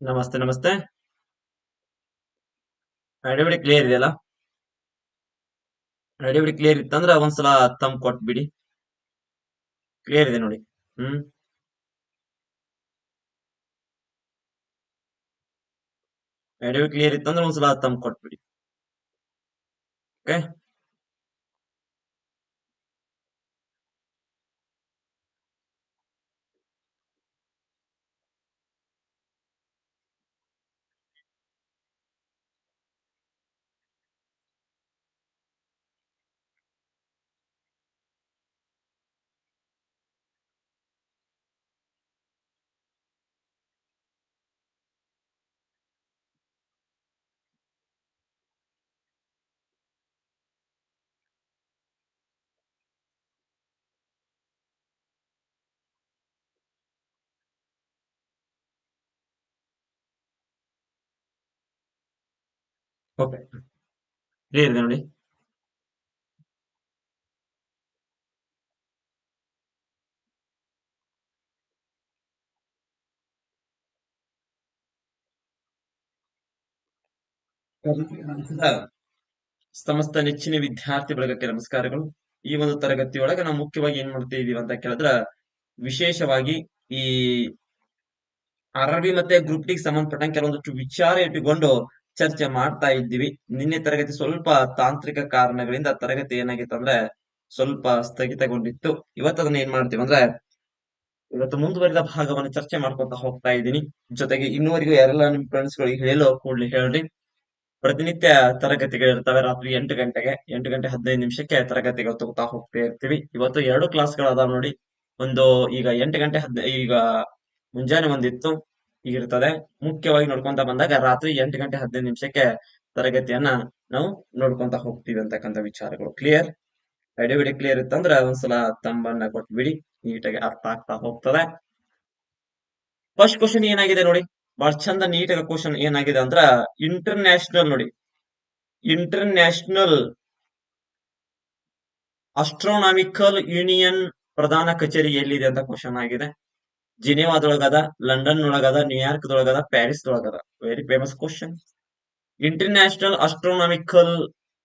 ನಮಸ್ತೆ ನಮಸ್ತೆ. ಎಡೆಬಿಡಿ ಕ್ಲಿಯರ್ ಇದೆಯಲ್ಲ? ಎಡೆಬಿಡಿ ಕ್ಲಿಯರ್ ಇತ್ತಂದ್ರೆ ಒಂದ್ಸಲ ತಮ್ ಕೊಟ್ಬಿಡಿ ಕ್ಲಿಯರ್ ಇದೆ ನೋಡಿ. ಹ್ಮ್. ಎಡೆಬಿಡಿ ಕ್ಲಿಯರ್ ಇತ್ತಂದ್ರೆ ಒಂದ್ಸಲ ತಮ್ ಕೊಟ್ಬಿಡಿ ಓಕೆ ಓಕೆ. ನೋಡಿ ಸಮಸ್ತ ನೆಚ್ಚಿನ ವಿದ್ಯಾರ್ಥಿ ಬಳಗಕ್ಕೆ ನಮಸ್ಕಾರಗಳು. ಈ ಒಂದು ತರಗತಿಯೊಳಗೆ ನಾವು ಮುಖ್ಯವಾಗಿ ಏನ್ ಮಾಡ್ತಾ ಇದೀವಿ ಅಂತ ಕೇಳಿದ್ರ, ವಿಶೇಷವಾಗಿ ಈ ಅರಬಿ ಮತ್ತೆ ಗ್ರೂಪ್ ಡಿಗೆ ಸಂಬಂಧಪಟ್ಟಂಗೆ ಕೆಲವೊಂದಷ್ಟು ವಿಚಾರ ಇಟ್ಟುಕೊಂಡು ಚರ್ಚೆ ಮಾಡ್ತಾ ಇದ್ದೀವಿ. ನಿನ್ನೆ ತರಗತಿ ಸ್ವಲ್ಪ ತಾಂತ್ರಿಕ ಕಾರಣಗಳಿಂದ ತರಗತಿ ಏನಾಗಿತ್ತು ಅಂದ್ರೆ ಸ್ವಲ್ಪ ಸ್ಥಗಿತಗೊಂಡಿತ್ತು. ಇವತ್ತು ಅದನ್ನ ಏನ್ ಮಾಡ್ತೀವಿ ಅಂದ್ರೆ ಇವತ್ತು ಮುಂದುವರಿದ ಭಾಗವನ್ನು ಚರ್ಚೆ ಮಾಡ್ಕೊತಾ ಹೋಗ್ತಾ ಇದ್ದೀನಿ. ಜೊತೆಗೆ ಇನ್ನುವರೆಗೂ ಯಾರೆಲ್ಲ ನಿಮ್ ಫ್ರೆಂಡ್ಸ್ ಗಳಿಗೆ ಹೇಳೋ ಕೂಡ್ಲಿ ಹೇಳ್ರಿ. ಪ್ರತಿನಿತ್ಯ ತರಗತಿಗಳು ಇರ್ತವೆ. ರಾತ್ರಿ ಎಂಟು ಗಂಟೆಗೆ, ಎಂಟು ಗಂಟೆ ಹದಿನೈದು ನಿಮಿಷಕ್ಕೆ ತರಗತಿಗಳು ತಗೋತಾ ಹೋಗ್ತಾ ಇರ್ತೀವಿ. ಇವತ್ತು ಎರಡು ಕ್ಲಾಸ್ಗಳು ಅದಾವ ನೋಡಿ. ಒಂದು ಈಗ ಎಂಟು ಗಂಟೆ ಹದ್ ಈಗ ಮುಂಜಾನೆ ಒಂದಿತ್ತು. ಇರ್ತದೆ ಮುಖ್ಯವಾಗಿ ನೋಡ್ಕೊಂತ ಬಂದಾಗ ರಾತ್ರಿ ಎಂಟು ಗಂಟೆ ಹದಿನೈದು ನಿಮಿಷಕ್ಕೆ ತರಗತಿಯನ್ನ ನಾವು ನೋಡ್ಕೊಂತ ಹೋಗ್ತೀವಿ ಅಂತಕ್ಕಂಥ ವಿಚಾರಗಳು. ಕ್ಲಿಯರ್ ಎಡೆಬಿಡಿ ಕ್ಲಿಯರ್ ಇತ್ತಂದ್ರೆ ಅದೊಂದ್ಸಲ ತಂಬನ್ನ ಕೊಟ್ಬಿಡಿ ನೀಟಾಗಿ ಅರ್ಥ ಆಗ್ತಾ ಹೋಗ್ತದೆ. ಫಸ್ಟ್ ಕ್ವಶನ್ ಏನಾಗಿದೆ ನೋಡಿ? ಬಹಳ ಚಂದ ನೀಟಾಗಿ ಕ್ವಶನ್ ಏನಾಗಿದೆ ಅಂದ್ರ ಇಂಟರ್ನ್ಯಾಷನಲ್ ನೋಡಿ. ಇಂಟರ್ನ್ಯಾಷನಲ್ ಅಸ್ಟ್ರೋನಾಮಿಕಲ್ ಯೂನಿಯನ್ ಪ್ರಧಾನ ಕಚೇರಿ ಎಲ್ಲಿದೆ ಅಂತ ಕ್ವಶನ್ ಆಗಿದೆ. ಜಿನೇವಾದೊಳಗದ ಲಂಡನ್ ಒಳಗದ ನ್ಯೂಯಾರ್ಕ್ ದೊಳಗದ Paris ದೊಳಗದ very famous question international astronomical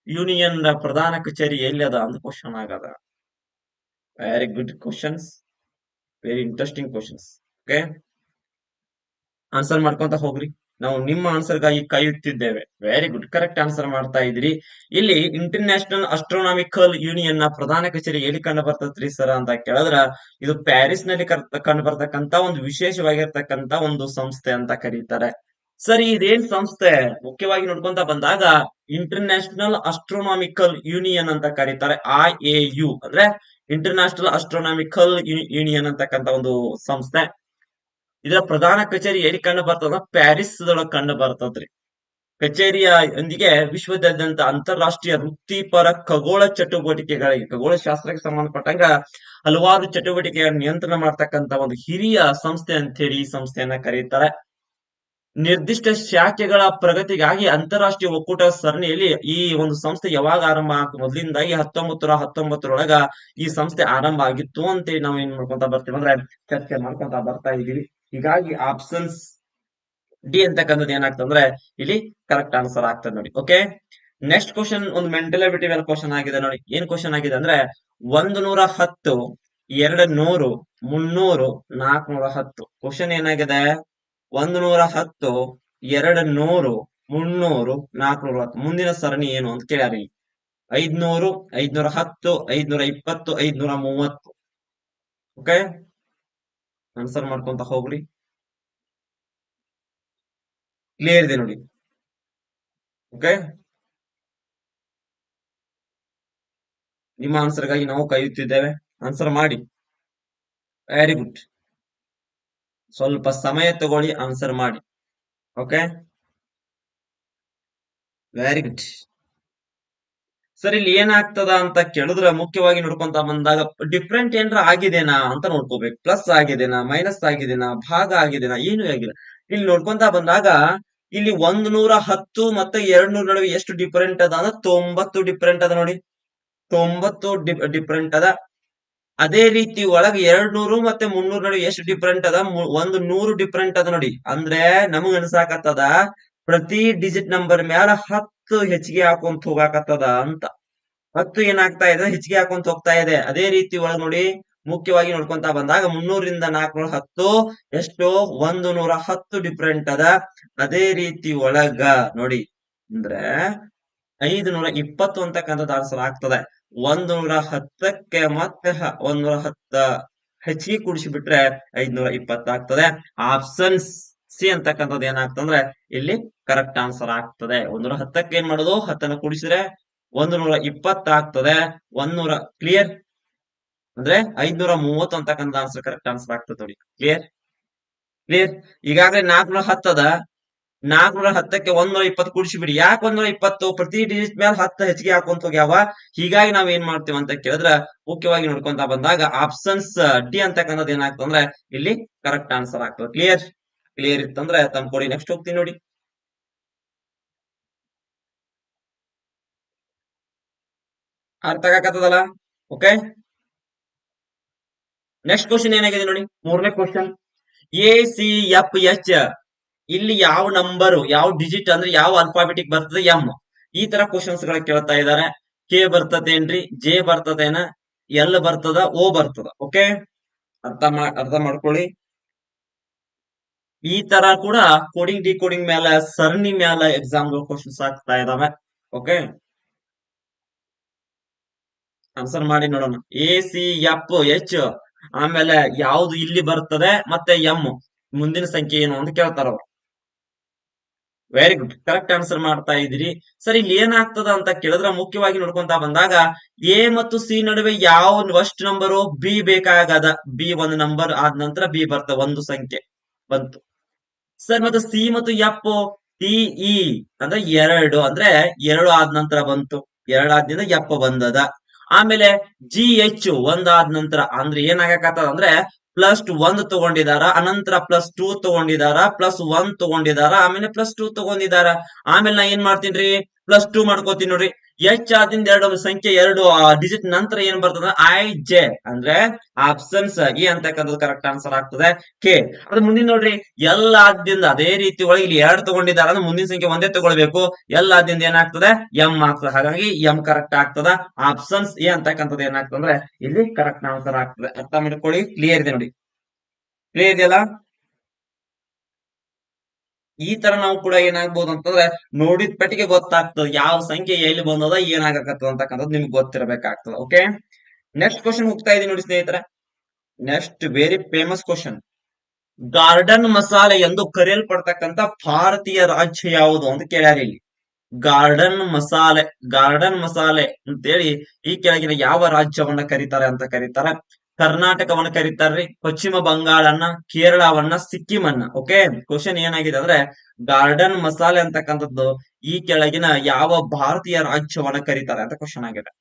union ಪ್ರಧಾನ ಕಚೇರಿ ಎಲ್ಲಿ ಅದ ಅಂತ ಕ್ವಶನ್ ಆಗದ. Very good questions very interesting questions okay answer ಮಾಡ್ಕೊಂತ ಹೋಗ್ರಿ. ನಾವು ನಿಮ್ಮ ಆನ್ಸರ್ಗಾಗಿ ಕಾಯುತ್ತಿದ್ದೇವೆ ವೆರಿ ಗುಡ್ ಕರೆಕ್ಟ್ ಆನ್ಸರ್ ಮಾಡ್ತಾ ಇದ್ರಿ ಇಲ್ಲಿ ಇಂಟರ್ನ್ಯಾಷನಲ್ ಅಸ್ಟ್ರೋನಾಮಿಕಲ್ ಯೂನಿಯನ್ನ ಪ್ರಧಾನ ಕಚೇರಿ ಎಲ್ಲಿ ಕಂಡು ಬರ್ತತ್ರಿ ಸರ್ ಅಂತ ಕೇಳಿದ್ರ, ಇದು ಪ್ಯಾರಿಸ್ನಲ್ಲಿ ಕಂಡು ಬರ್ತಕ್ಕಂತ ಒಂದು ವಿಶೇಷವಾಗಿರ್ತಕ್ಕಂತ ಒಂದು ಸಂಸ್ಥೆ ಅಂತ ಕರೀತಾರೆ. ಸರಿ ಇದೇನ್ ಸಂಸ್ಥೆ? ಮುಖ್ಯವಾಗಿ ನೋಡ್ಕೊಂತ ಬಂದಾಗ ಇಂಟರ್ನ್ಯಾಷನಲ್ ಅಸ್ಟ್ರೋನಾಮಿಕಲ್ ಯೂನಿಯನ್ ಅಂತ ಕರೀತಾರೆ ಐ ಎ ಯು ಅಂದ್ರೆ ಇಂಟರ್ನ್ಯಾಷನಲ್ ಅಸ್ಟ್ರೋನಾಮಿಕಲ್ ಯೂನಿಯನ್ ಅಂತಕ್ಕಂತ ಒಂದು ಸಂಸ್ಥೆ. ಇದರ ಪ್ರಧಾನ ಕಚೇರಿ ಎಲ್ಲಿ ಕಂಡು ಬರ್ತದ ಪ್ಯಾರಿಸ್ ದೊಳಗ ಕಂಡು ಬರ್ತದ್ರಿ. ಕಚೇರಿಯ ಒಂದಿಗೆ ವಿಶ್ವದಾದ್ಯಂತ ಅಂತಾರಾಷ್ಟ್ರೀಯ ವೃತ್ತಿಪರ ಖಗೋಳ ಚಟುವಟಿಕೆಗಳಿಗೆ, ಖಗೋಳ ಶಾಸ್ತ್ರಕ್ಕೆ ಸಂಬಂಧಪಟ್ಟಂಗ ಹಲವಾರು ಚಟುವಟಿಕೆಗಳ ನಿಯಂತ್ರಣ ಮಾಡ್ತಕ್ಕಂತ ಒಂದು ಹಿರಿಯ ಸಂಸ್ಥೆ ಅಂತೇಳಿ ಈ ಸಂಸ್ಥೆಯನ್ನ ಕರೀತಾರೆ. ನಿರ್ದಿಷ್ಟ ಶಾಖೆಗಳ ಪ್ರಗತಿಗಾಗಿ ಅಂತಾರಾಷ್ಟ್ರೀಯ ಒಕ್ಕೂಟ ಸರಣಿಯಲ್ಲಿ ಈ ಒಂದು ಸಂಸ್ಥೆ ಯಾವಾಗ ಆರಂಭ ಆಗ, ಮೊದಲಿಂದಾಗಿ ಹತ್ತೊಂಬತ್ತರ ಹತ್ತೊಂಬತ್ತರೊಳಗ ಈ ಸಂಸ್ಥೆ ಆರಂಭ ಆಗಿತ್ತು ಅಂತೇಳಿ ನಾವು ಏನ್ ಮಾಡ್ಕೊಂತ ಬರ್ತೀವಿ ಅಂದ್ರೆ ಚರ್ಚೆ ಮಾಡ್ಕೊಂತ ಬರ್ತಾ ಇದೀವಿ ಹೀಗಾಗಿ ಆಪ್ಷನ್ಸ್ ಡಿ ಅಂತಕ್ಕಂಥದ್ದು ಏನಾಗ್ತಂದ್ರೆ ಇಲ್ಲಿ ಕರೆಕ್ಟ್ ಆನ್ಸರ್ ಆಗ್ತದೆ ನೋಡಿ ಓಕೆ ನೆಕ್ಸ್ಟ್ ಕ್ವಶನ್ ಒಂದು ಮೆಂಟಲ್ ಅಬಿಲಿಟಿ ಮೇಲೆ ಕ್ವಶನ್ ಆಗಿದೆ ನೋಡಿ. ಏನ್ ಕ್ವಶನ್ ಆಗಿದೆ ಅಂದ್ರೆ ಒಂದು ನೂರ ಹತ್ತು, ಎರಡು ನೂರು, ಮುನ್ನೂರು, ನಾಲ್ಕನೂರ ಹತ್ತು. ಕ್ವಶನ್ ಏನಾಗಿದೆ? ಒಂದು ನೂರ ಹತ್ತು, ಎರಡು ನೂರು, ಮುನ್ನೂರು, ನಾಲ್ಕನೂರ ಹತ್ತು. ಮುಂದಿನ ಸರಣಿ ಏನು ಅಂತ ಕೇಳ್ಯಾರಿ ಐದ್ನೂರು, ಐದ್ನೂರ ಹತ್ತು, ಐದ್ನೂರ ಇಪ್ಪತ್ತು, ಐದ್ನೂರ ಮೂವತ್ತು. ಓಕೆ ಆನ್ಸರ್ ಮಾಡ್ಕೊಂತ ಹೋಗ್ರಿ ಕ್ಲಿಯರ್ ಇದೆ ನೋಡಿ. ಓಕೆ ನಿಮ್ಮ ಆನ್ಸರ್ಗಾಗಿ ನಾವು ಕಾಯುತ್ತಿದ್ದೇವೆ. ಆನ್ಸರ್ ಮಾಡಿ. ವೆರಿ ಗುಡ್ ಸ್ವಲ್ಪ ಸಮಯ ತಗೊಳ್ಳಿ ಆನ್ಸರ್ ಮಾಡಿ. ಓಕೆ ವೆರಿ ಗುಡ್ ಸರ್, ಇಲ್ಲಿ ಏನಾಗ್ತದ ಅಂತ ಕೇಳಿದ್ರೆ ಮುಖ್ಯವಾಗಿ ನೋಡ್ಕೊಂತ ಬಂದಾಗ ಡಿಫ್ರೆಂಟ್ ಏನರ ಆಗಿದೆನಾ ಅಂತ ನೋಡ್ಕೋಬೇಕು. ಪ್ಲಸ್ ಆಗಿದೆನಾ ಮೈನಸ್ ಆಗಿದೆನಾ, ಭಾಗ ಆಗಿದೆನಾ, ಏನು ಆಗಿಲ್ಲ. ಇಲ್ಲಿ ನೋಡ್ಕೊಂತ ಬಂದಾಗ ಇಲ್ಲಿ ಒಂದ್ ನೂರ ಹತ್ತು ಮತ್ತೆ ಎರಡ್ ನೂರ ನಡುವೆ ಎಷ್ಟು ಡಿಫರೆಂಟ್ ಅದ ಅಂದ್ರೆ ತೊಂಬತ್ತು ಡಿಫರೆಂಟ್ ಅದ ನೋಡಿ. ತೊಂಬತ್ತು ಡಿಫರೆಂಟ್ ಅದ. ಅದೇ ರೀತಿ ಒಳಗೆ ಎರಡ್ ನೂರು ಮತ್ತೆ ಮುನ್ನೂರ್ ನಡುವೆ ಎಷ್ಟು ಡಿಫರೆಂಟ್ ಅದ? ಒಂದ್ ನೂರು ಡಿಫರೆಂಟ್ ಅದ ನೋಡಿ. ಅಂದ್ರೆ ನಮಗ್ ಅನ್ಸಾಕತ್ತದ ಪ್ರತಿ ಡಿಜಿಟ್ ನಂಬರ್ ಮ್ಯಾಲ ಹತ್ತು ಹೆಚ್ಚಿಗೆ ಹಾಕೊಂತ ಹೋಗಾಕತ್ತದ ಅಂತ. ಹತ್ತು ಏನಾಗ್ತಾ ಇದೆ? ಹೆಚ್ಚಿಗೆ ಹಾಕೊಂತ ಹೋಗ್ತಾ ಇದೆ. ಅದೇ ರೀತಿ ಒಳಗ್ ನೋಡಿ, ಮುಖ್ಯವಾಗಿ ನೋಡ್ಕೊಂತ ಬಂದಾಗ ಮುನ್ನೂರಿಂದ ನಾಲ್ಕನೂರ ಹತ್ತು, ಎಷ್ಟು ಒಂದು ನೂರ ಹತ್ತು ಡಿಫ್ರೆಂಟ್ ಅದ. ಅದೇ ರೀತಿ ಒಳಗ ನೋಡಿ, ಅಂದ್ರೆ ಐದು ನೂರ ಇಪ್ಪತ್ತು ಅಂತಕ್ಕಂಥದ್ದು ಆರಿಸಲಾಗ್ತದೆ ಆಗ್ತದೆ. ಒಂದು ನೂರ ಹತ್ತಕ್ಕೆ ಮತ್ತೆ ಒಂದ್ ನೂರ ಹತ್ತ ಹೆಚ್ಚಿಗೆ ಕೂಡಿಸಿ ಬಿಟ್ರೆ ಐದ್ನೂರ ಇಪ್ಪತ್ತಾಗ್ತದೆ ಆಗ್ತದೆ. ಆಪ್ಷನ್ ಸಿ ಅಂತಕ್ಕಂಥದ್ದು ಏನಾಗ್ತಂದ್ರೆ ಇಲ್ಲಿ ಕರೆಕ್ಟ್ ಆನ್ಸರ್ ಆಗ್ತದೆ. ಒಂದೂರ ಹತ್ತಕ್ಕೆ ಏನ್ ಮಾಡೋದು? ಹತ್ತನ್ನ ಕೂಡಿಸಿದ್ರೆ ಒಂದು ನೂರ ಇಪ್ಪತ್ತಾಗ್ತದೆ ಒಂದೂರ ಕ್ಲಿಯರ್ ಅಂದ್ರೆ ಐದ್ನೂರ ಮೂವತ್ತು ಅಂತಕ್ಕಂಥ ಆನ್ಸರ್ ಕರೆಕ್ಟ್ ಆನ್ಸರ್ ಆಗ್ತದೆ ನೋಡಿ. ಕ್ಲಿಯರ್ ಕ್ಲಿಯರ್ ಈಗಾಗಲೇ ನಾಲ್ಕನೂರ ಹತ್ತದ ನಾಲ್ಕನೂರ ಹತ್ತಕ್ಕೆ ಒಂದೂರ ಇಪ್ಪತ್ತು ಕೂಡಿಸಿ ಬಿಡಿ ಯಾಕೆ ಒಂದೂರ ಇಪ್ಪತ್ತು? ಪ್ರತಿ ಡಿಜಿಟ್ ಮೇಲೆ ಹತ್ತು ಹೆಚ್ಚಿಗೆ ಹಾಕೊಂತ ಹೋಗ್ಯಾವ ಹೀಗಾಗಿ ನಾವ್ ಏನ್ ಮಾಡ್ತೀವಿ ಅಂತ ಕೇಳಿದ್ರೆ ಮುಖ್ಯವಾಗಿ ನೋಡ್ಕೊಂತ ಬಂದಾಗ ಆಪ್ಷನ್ಸ್ ಡಿ ಅಂತಕ್ಕಂಥದ್ದು ಏನಾಗ್ತಂದ್ರೆ ಇಲ್ಲಿ ಕರೆಕ್ಟ್ ಆನ್ಸರ್ ಆಗ್ತದೆ. ಕ್ಲಿಯರ್ ಕ್ಲಿಯರ್ ಇತ್ತಂದ್ರೆ ತಮ್ಮ ಕೊಡಿ ನೆಕ್ಸ್ಟ್ ಹೋಗ್ತೀನಿ ನೋಡಿ. ಅರ್ಥ ಆಗತ್ತದಲ್ಲ ಓಕೆ ನೆಕ್ಸ್ಟ್ ಕ್ವಶನ್ ಏನಾಗಿದೆ ನೋಡಿ? ಮೂರನೇ question A C F H ಇಲ್ಲಿ ಯಾವ ನಂಬರ್ ಯಾವ ಡಿಜಿಟ್ ಅಂದ್ರೆ ಯಾವ ಅಲ್ಫಾಬೆಟಿಕ್ ಬರ್ತದೆ? ಎಂ ಈ ತರ ಕ್ವಶನ್ಸ್ಗಳ ಕೇಳ್ತಾ ಇದಾರೆ ಕೆ ಬರ್ತದೇನ್ರಿ ಜೆ ಬರ್ತದೇನ ಎಲ್ ಬರ್ತದ? ಓ ಬರ್ತದ. ಓಕೆ ಅರ್ಥ ಮಾ ಅರ್ಥ ಮಾಡ್ಕೊಳ್ಳಿ. ಈ ತರ ಕೂಡ ಕೋಡಿಂಗ್ ಡಿಕೋಡಿಂಗ್ ಮೇಲೆ ಸರಣಿ ಮೇಲೆ ಎಕ್ಸಾಮ್ ಕ್ವಶನ್ಸ್ ಆಗ್ತಾ ಇದಾವೆ. ಓಕೆ ಆನ್ಸರ್ ಮಾಡಿ ನೋಡೋಣ. ಎ ಸಿ ಎಫ್ ಎಚ್ ಆಮೇಲೆ ಯಾವ್ದು ಇಲ್ಲಿ ಬರ್ತದೆ ಮತ್ತೆ ಎಂ ಮುಂದಿನ ಸಂಖ್ಯೆ ಏನು ಅಂತ ಕೇಳ್ತಾರ ಅವ್ರು. ವೆರಿ ಗುಡ್ ಕರೆಕ್ಟ್ ಆನ್ಸರ್ ಮಾಡ್ತಾ ಇದ್ದೀರಿ. ಸರ್, ಇಲ್ಲಿ ಏನಾಗ್ತದ ಅಂತ ಕೇಳಿದ್ರೆ ಮುಖ್ಯವಾಗಿ ನೋಡ್ಕೊಂತ ಬಂದಾಗ ಎ ಮತ್ತು ಸಿ ನಡುವೆ ಯಾವ ಫಸ್ಟ್ ನಂಬರು ಬಿ ಬೇಕಾಗದ? ಬಿ ಒಂದು ನಂಬರ್ ಆದ ನಂತರ ಬಿ ಬರ್ತದೆ, ಒಂದು ಸಂಖ್ಯೆ ಬಂತು. ಸರ್, ಮತ್ತೆ ಸಿ ಮತ್ತು ಎಫ್, ಟಿ, ಇ, ಅಂದ್ರೆ ಎರಡು ಅಂದ್ರೆ ಎರಡು ಆದ ನಂತರ ಬಂತು. ಎರಡು ಎಪ್ಪ ಬಂದದ. ಆಮೇಲೆ ಜಿ, ಎಚ್ ಒಂದಾದ ನಂತರ, ಅಂದ್ರೆ ಏನಾಗಕತ್ತದ ಅಂದ್ರೆ ಪ್ಲಸ್ ಒಂದ್ ತಗೊಂಡಿದಾರ, ಅನಂತರ ಪ್ಲಸ್ ಟೂ ತಗೊಂಡಿದಾರ, ಪ್ಲಸ್ ಒನ್ ತಗೊಂಡಿದಾರ, ಆಮೇಲೆ ಪ್ಲಸ್ ಟೂ ತಗೊಂಡಿದಾರ. ಆಮೇಲೆ ನಾ ಏನ್ ಮಾಡ್ತೀನ್ರಿ ಪ್ಲಸ್ ಟೂ ಮಾಡ್ಕೋತೀನಿ ನೋಡ್ರಿ. ಎಚ್ ಆದಿಂದ ಎರಡು ಸಂಖ್ಯೆ ಎರಡು ಡಿಜಿಟ್ ನಂತರ ಏನ್ ಬರ್ತದ? ಐ ಜೆ ಅಂದ್ರೆ ಆಪ್ಷನ್ಸ್ ಇ ಅಂತಕ್ಕಂಥದ್ದು ಕರೆಕ್ಟ್ ಆನ್ಸರ್ ಆಗ್ತದೆ. ಕೆ ಅದ್ರ ಮುಂದಿನ ನೋಡ್ರಿ. ಎಲ್ ಆದ್ದಿಂದ ಅದೇ ರೀತಿ ಒಳಗೆ ಇಲ್ಲಿ ಎರಡು ತಗೊಂಡಿದ್ದಾರೆ ಅಂದ್ರೆ ಮುಂದಿನ ಸಂಖ್ಯೆ ಒಂದೇ ತಗೊಳ್ಬೇಕು. ಎಲ್ ಆದ್ದಿಂದ ಏನಾಗ್ತದೆ? ಎಂ ಆಗ್ತದೆ. ಹಾಗಾಗಿ ಎಂ ಕರೆಕ್ಟ್ ಆಗ್ತದ. ಆಪ್ಷನ್ಸ್ ಎ ಅಂತಕ್ಕಂಥದ್ದು ಏನಾಗ್ತದೆ ಅಂದ್ರೆ ಇಲ್ಲಿ ಕರೆಕ್ಟ್ ಆನ್ಸರ್ ಆಗ್ತದೆ. ಅರ್ಥ ಮಾಡ್ಕೊಳ್ಳಿ. ಕ್ಲಿಯರ್ ಇದೆ ನೋಡಿ. ಕ್ಲಿಯರ್ ಇದೆಯಲ್ಲ? ಈ ತರ ನಾವು ಕೂಡ ಏನಾಗ್ಬೋದು ಅಂತಂದ್ರೆ ನೋಡಿದ ಪಟ್ಟಿಗೆ ಗೊತ್ತಾಗ್ತದೆ ಯಾವ ಸಂಖ್ಯೆ ಎಲ್ಲಿ ಬಂದದ, ಏನಾಗಕತ್ತದ ಅಂತಕ್ಕಂಥದ್ದು ನಿಮ್ಗೆ ಗೊತ್ತಿರಬೇಕಾಗ್ತದೆ ಓಕೆ ನೆಕ್ಸ್ಟ್ ಕ್ವಶನ್ ಹೋಗ್ತಾ ಇದೀನಿ ನೋಡಿ ಸ್ನೇಹಿತರೆ. Next very famous question garden masala ಎಂದು ಕರೆಯಲ್ಪಡ್ತಕ್ಕಂತ ಭಾರತೀಯ ರಾಜ್ಯ ಯಾವುದು ಅಂತ ಕೇಳ್ಯಾರ ಇಲ್ಲಿ. ಗಾರ್ಡನ್ ಮಸಾಲೆ ಗಾರ್ಡನ್ ಮಸಾಲೆ ಅಂತೇಳಿ ಈ ಕೆಳಗಿನ ಯಾವ ರಾಜ್ಯವನ್ನ ಕರೀತಾರೆ ಅಂತ ಕರೀತಾರೆ? ಕರ್ನಾಟಕವನ್ನ ಕರೀತಾರ್ರಿ, ಪಶ್ಚಿಮ ಬಂಗಾಳನ್ನ, ಕೇರಳವನ್ನ, ಸಿಕ್ಕಿಮನ್ನ. ಓಕೆ ಕ್ವಶನ್ ಏನಾಗಿದೆ ಅಂದ್ರೆ ಗಾರ್ಡನ್ ಮಸಾಲೆ ಅಂತಕ್ಕಂಥದ್ದು ಈ ಕೆಳಗಿನ ಯಾವ ಭಾರತೀಯ ರಾಜ್ಯವನ್ನ ಕರೀತಾರೆ ಅಂತ ಕ್ವಶನ್ ಆಗಿದೆ.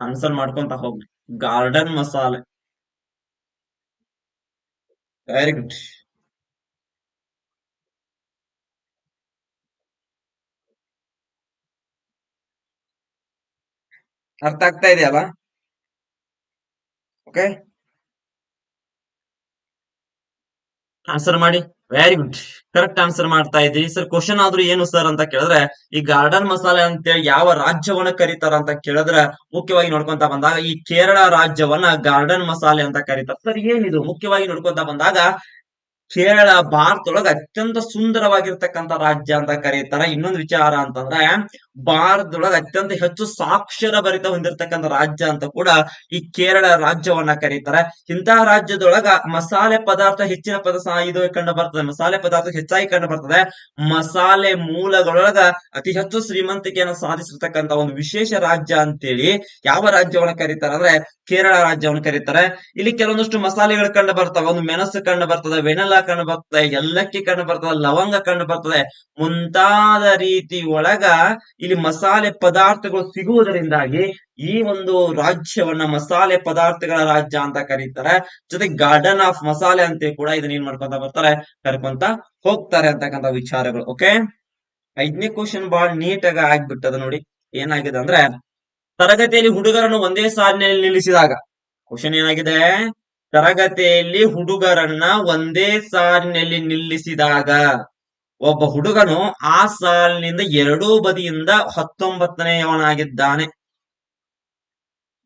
ಆನ್ಸರ್ ಮಾಡ್ಕೊಂತ ಹೋಗ್ಲಿ ಗಾರ್ಡನ್ ಮಸಾಲೆ. ವೆರಿ ಗುಡ್ ಅರ್ಥ ಆಗ್ತಾ ಇದೆಯಲ್ಲ? ಓಕೆ ಆನ್ಸರ್ ಮಾಡಿ. ವೆರಿ ಗುಡ್ ಕರೆಕ್ಟ್ ಆನ್ಸರ್ ಮಾಡ್ತಾ ಇದ್ದೀರಿ. ಸರ್ ಕ್ವಶನ್ ಆದ್ರೂ ಏನು ಸರ್ ಅಂತ ಕೇಳಿದ್ರೆ, ಈ ಗಾರ್ಡನ್ ಮಸಾಲೆ ಅಂತೇಳಿ ಯಾವ ರಾಜ್ಯವನ್ನ ಕರೀತಾರ ಅಂತ ಕೇಳಿದ್ರೆ, ಮುಖ್ಯವಾಗಿ ನೋಡ್ಕೊಂತ ಬಂದಾಗ ಈ ಕೇರಳ ರಾಜ್ಯವನ್ನ ಗಾರ್ಡನ್ ಮಸಾಲೆ ಅಂತ ಕರೀತಾರ. ಸರ್ ಏನಿದು? ಮುಖ್ಯವಾಗಿ ನೋಡ್ಕೊಂತ ಬಂದಾಗ, ಕೇರಳ ಭಾರತದೊಳಗ ಅತ್ಯಂತ ಸುಂದರವಾಗಿರ್ತಕ್ಕಂತ ರಾಜ್ಯ ಅಂತ ಕರೀತಾರ. ಇನ್ನೊಂದು ವಿಚಾರ ಅಂತಂದ್ರೆ ಭಾರತದೊಳಗ ಅತ್ಯಂತ ಹೆಚ್ಚು ಸಾಕ್ಷರ ಭರಿತ ಹೊಂದಿರತಕ್ಕಂಥ ರಾಜ್ಯ ಅಂತ ಕೂಡ ಈ ಕೇರಳ ರಾಜ್ಯವನ್ನ ಕರೀತಾರೆ. ಇಂತಹ ರಾಜ್ಯದೊಳಗ ಮಸಾಲೆ ಪದಾರ್ಥ ಹೆಚ್ಚಿನ ಪದ ಇದು ಕಂಡು ಬರ್ತದೆ. ಮಸಾಲೆ ಪದಾರ್ಥ ಹೆಚ್ಚಾಗಿ ಕಂಡು ಬರ್ತದೆ. ಮಸಾಲೆ ಮೂಲಗಳೊಳಗ ಅತಿ ಹೆಚ್ಚು ಶ್ರೀಮಂತಿಕೆಯನ್ನು ಸಾಧಿಸಿರ್ತಕ್ಕಂಥ ಒಂದು ವಿಶೇಷ ರಾಜ್ಯ ಅಂತೇಳಿ ಯಾವ ರಾಜ್ಯವನ್ನ ಕರೀತಾರೆ ಅಂದ್ರೆ ಕೇರಳ ರಾಜ್ಯವನ್ನು ಕರೀತಾರೆ. ಇಲ್ಲಿ ಕೆಲವೊಂದಷ್ಟು ಮಸಾಲೆಗಳು ಕಂಡು ಬರ್ತವೆ. ಒಂದು ಮೆಣಸು ಕಂಡು ಬರ್ತದೆ ವೆನೆಲಾ ಕಂಡು ಬರ್ತದೆ, ಎಲ್ಲಕ್ಕಿ ಕಂಡು ಬರ್ತದೆ, ಲವಂಗ ಕಂಡು ಬರ್ತದೆ. ಮುಂತಾದ ರೀತಿ ಒಳಗ ಇಲ್ಲಿ ಮಸಾಲೆ ಪದಾರ್ಥಗಳು ಸಿಗುವುದರಿಂದಾಗಿ ಈ ಒಂದು ರಾಜ್ಯವನ್ನ ಮಸಾಲೆ ಪದಾರ್ಥಗಳ ರಾಜ್ಯ ಅಂತ ಕರೀತಾರೆ. ಜೊತೆಗೆ ಗಾರ್ಡನ್ ಆಫ್ ಮಸಾಲೆ ಅಂತ ಕೂಡ ಇದನ್ನ ಏನ್ ಮಾಡ್ಕೊಂತ ಬರ್ತಾರೆ? ಕರ್ಕೊಂತ ಹೋಗ್ತಾರೆ ಅಂತಕ್ಕಂಥ ವಿಚಾರಗಳು ಓಕೆ ಐದನೇ ಕ್ವಶನ್ ಬಹಳ ನೀಟಾಗಿ ಆಗ್ಬಿಟ್ಟದ ನೋಡಿ. ಏನಾಗಿದೆ ಅಂದ್ರೆ ತರಗತಿಯಲ್ಲಿ ಹುಡುಗರನ್ನು ಒಂದೇ ಸಾಲಿನಲ್ಲಿ ನಿಲ್ಲಿಸಿದಾಗ ಕ್ವಶನ್ ಏನಾಗಿದೆ? ತರಗತಿಯಲ್ಲಿ ಹುಡುಗರನ್ನ ಒಂದೇ ಸಾಲಿನಲ್ಲಿ ನಿಲ್ಲಿಸಿದಾಗ ಒಬ್ಬ ಹುಡುಗನು ಆ ಸಾಲಿನಿಂದ ಎರಡೂ ಬದಿಯಿಂದ ಹತ್ತೊಂಬತ್ತನೆಯವನಾಗಿದ್ದಾನೆ.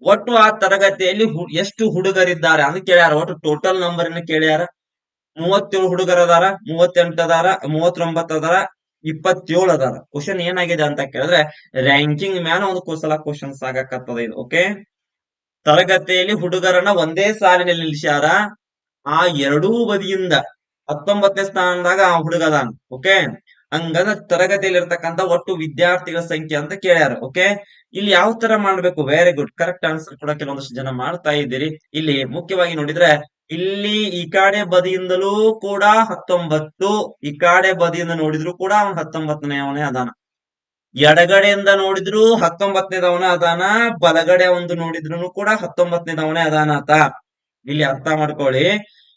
ಒಟ್ಟು ಆ ತರಗತಿಯಲ್ಲಿ ಎಷ್ಟು ಹುಡುಗರಿದ್ದಾರೆ ಅಂತ ಕೇಳ್ಯಾರ. ಒಟ್ಟು ಟೋಟಲ್ ನಂಬರ್ ಅನ್ನು ಕೇಳ್ಯಾರ. ಮೂವತ್ತೇಳು ಹುಡುಗರ ಅದಾರ, ಮೂವತ್ತೆಂಟು ಅದಾರ, ಮೂವತ್ತೊಂಬತ್ತು ಅದಾರ, ಇಪ್ಪತ್ತೇಳು ಅದಾರ. ಕ್ವಶನ್ ಏನಾಗಿದೆ ಅಂತ ಕೇಳಿದ್ರೆ ರ್ಯಾಂಕಿಂಗ್ ಮ್ಯಾನ್ ಒಂದು ಕೋಸಲ ಕ್ವಶನ್ಸ್ ಆಗಕತ್ತದ ಇದು ಓಕೆ ತರಗತಿಯಲ್ಲಿ ಹುಡುಗರನ್ನ ಒಂದೇ ಸಾಲಿನಲ್ಲಿ ನಿಲ್ಲಿಸ್ಯಾರ. ಆ ಎರಡೂ ಬದಿಯಿಂದ ಹತ್ತೊಂಬತ್ತನೇ ಸ್ಥಾನದಾಗ ಆ ಹುಡುಗ ಅದಾನ ಓಕೆ ಹಂಗಂದ್ರ ತರಗತಿಯಲ್ಲಿ ಇರ್ತಕ್ಕಂತ ಒಟ್ಟು ವಿದ್ಯಾರ್ಥಿಗಳ ಸಂಖ್ಯೆ ಅಂತ ಕೇಳ್ಯಾರ ಓಕೆ ಇಲ್ಲಿ ಯಾವ ತರ ಮಾಡ್ಬೇಕು? ವೆರಿ ಗುಡ್ ಕರೆಕ್ಟ್ ಆನ್ಸರ್ ಕೂಡ ಕೆಲವೊಂದಷ್ಟು ಜನ ಮಾಡ್ತಾ ಇದ್ದೀರಿ. ಇಲ್ಲಿ ಮುಖ್ಯವಾಗಿ ನೋಡಿದ್ರೆ, ಇಲ್ಲಿ ಈ ಕಡೆ ಬದಿಯಿಂದಲೂ ಕೂಡ ಹತ್ತೊಂಬತ್ತು, ಈ ಕಡೆ ಬದಿಯಿಂದ ನೋಡಿದ್ರು ಕೂಡ ಅವನ್ ಹತ್ತೊಂಬತ್ತನೇ ಅವನೇ ಅದಾನ. ಎಡಗಡೆಯಿಂದ ನೋಡಿದ್ರು ಹತ್ತೊಂಬತ್ತನೇದವನೇ ಅದಾನ, ಬಲಗಡೆ ಒಂದು ನೋಡಿದ್ರು ಕೂಡ ಹತ್ತೊಂಬತ್ತನೇದವನೇ ಅದಾನ ಆತ ಇಲ್ಲಿ ಅರ್ಥ ಮಾಡ್ಕೊಳ್ಳಿ.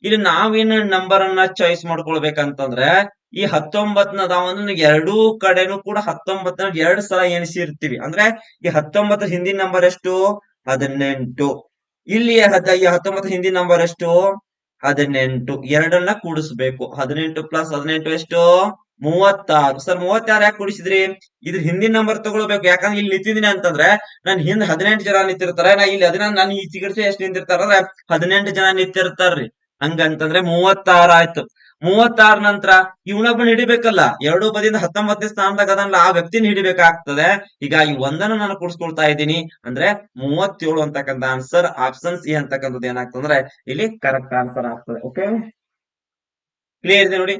ಇಲ್ಲಿ ನಾವೇನು ನಂಬರ್ ಅನ್ನ ಚಾಯ್ಸ್ ಮಾಡ್ಕೊಳ್ಬೇಕಂತಂದ್ರೆ, ಈ ಹತ್ತೊಂಬತ್ತನದವನ್ನ ಎರಡೂ ಕಡೆನೂ ಕೂಡ ಹತ್ತೊಂಬತ್ತನ ಎರಡ್ ಸಲ ಎಣಿಸಿರ್ತೀವಿ. ಅಂದ್ರೆ ಈ ಹತ್ತೊಂಬತ್ತರ ಹಿಂದಿನ ನಂಬರ್ ಎಷ್ಟು? ಹದಿನೆಂಟು. ಇಲ್ಲಿ ಈ ಹತ್ತೊಂಬತ್ತು ಹಿಂದಿನ ನಂಬರ್ ಎಷ್ಟು? ಹದಿನೆಂಟು. ಎರಡನ್ನ ಕೂಡಿಸ್ಬೇಕು. ಹದಿನೆಂಟು ಪ್ಲಸ್ ಹದಿನೆಂಟು ಎಷ್ಟು? ಮೂವತ್ತಾರು. ಸರ್, ಮೂವತ್ತಾರು ಯಾಕೆ ಕೂಡಿಸಿದ್ರಿ? ಇದ್ರ ಹಿಂದಿನ ನಂಬರ್ ತಗೊಳ್ಬೇಕು. ಯಾಕಂದ್ರೆ ಇಲ್ಲಿ ನಿಂತಿದ್ದೀನಿ ಅಂತಂದ್ರೆ, ನಾನು ಹಿಂದ್ ಹದಿನೆಂಟು ಜನ ನಿಂತಿರ್ತಾರೆ. ನಾ ಇಲ್ಲಿ ಹದಿನ ನಾನು ಈ ಚಿಕಿತ್ಸೆ ಎಷ್ಟು ನಿಂತಿರ್ತಾರ ಅಂದ್ರೆ ಹದಿನೆಂಟು ಜನ ನಿಂತಿರ್ತಾರ್ರಿ. ಹಂಗಂತಂದ್ರೆ ಮೂವತ್ತಾರು ಆಯ್ತು. ಮೂವತ್ತಾರ ನಂತರ ಇವನೊಬ್ಬನ ಹಿಡಿಬೇಕಲ್ಲ? ಎರಡು ಬದಿಯಿಂದ ಹತ್ತೊಂಬತ್ತನೇ ಸ್ಥಾನದಾಗ ಅದನ್ನ ಆ ವ್ಯಕ್ತಿನ ಹಿಡಿಬೇಕಾಗ್ತದೆ. ಹೀಗಾಗಿ ಒಂದನ್ನು ನಾನು ಕೂಡಿಸ್ಕೊಳ್ತಾ ಇದ್ದೀನಿ. ಅಂದ್ರೆ ಮೂವತ್ತೇಳು ಅಂತಕ್ಕಂಥ ಆನ್ಸರ್ ಆಪ್ಷನ್ ಸಿ ಅಂತಕ್ಕಂಥದ್ದು ಏನಾಗ್ತಂದ್ರೆ ಇಲ್ಲಿ ಕರೆಕ್ಟ್ ಆನ್ಸರ್ ಆಗ್ತದೆ. ಓಕೆ ಕ್ಲಿಯರ್ ಇದೆ ನೋಡಿ?